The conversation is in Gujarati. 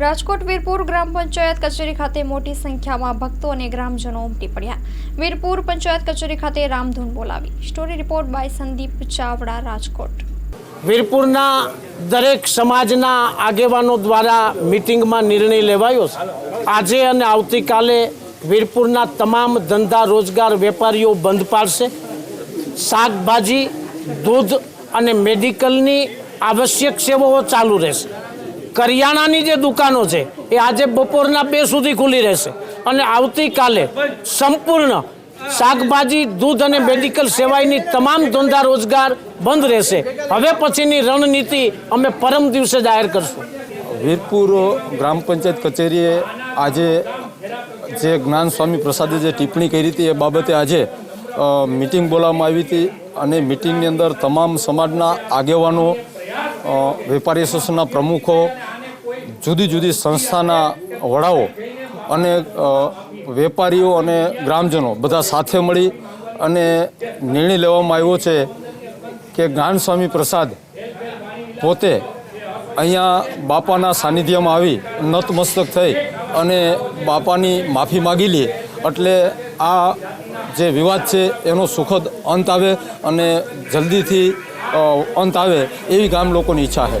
રાજકોટ વીરપુર ગ્રામ પંચાયત કચેરી ખાતે મોટી સંખ્યામાં ભક્તો અને ગ્રામજનો ઉમટી પડ્યા. વીરપુર પંચાયત કચેરી ખાતે રામધૂન બોલાવી. Story report by Sandeep Chavda, Rajkot. વીરપુરના દરેક સમાજના આગેવાનો દ્વારા મિટિંગમાં નિર્ણય લેવાયો છે. આજે અને આવતીકાલે વીરપુરના તમામ ધંધા રોજગાર વેપારીઓ બંધ પાડશે. શાકભાજી, દૂધ અને મેડિકલની આવશ્યક સેવાઓ ચાલુ રહેશે. કરિયાણાની જે દુકાનો છે, એ આજે બપોરના બે સુધી ખુલ્લી રહેશે. અને આવતીકાલે સંપૂર્ણ શાકભાજી, દૂધ અને મેડિકલ સેવાઈની તમામ ધંધા રોજગાર બંધ રહેશે. હવે પછીની રણનીતિ અમે પરમ દિવસે જાહેર કરશું. વીરપુર ગ્રામ પંચાયત કચેરીએ આજે જે જ્ઞાન સ્વામી પ્રસાદે જે ટિપ્પણી કરી હતી, એ બાબતે આજે મિટિંગ બોલાવવામાં આવી હતી અને મિટિંગની અંદર તમામ સમાજના આગેવાનો વેપારી એસોસિએશનના પ્રમુખો જુદી જુદી સંસ્થાના વડાઓ અને વેપારીઓ અને ગ્રામજનો બધા સાથે મળી અને નિર્ણય લેવામાં આવ્યો છે કે જ્ઞાન પ્રસાદ પોતે અહીંયા બાપાના સાનિધ્યમાં આવી નતમસ્તક થઈ અને બાપાની માફી માગી લે એટલે આ જે વિવાદ છે એનો સુખદ અંત આવે અને જલ્દીથી અંત આવે એવી ગામ લોકોની ઈચ્છા છે.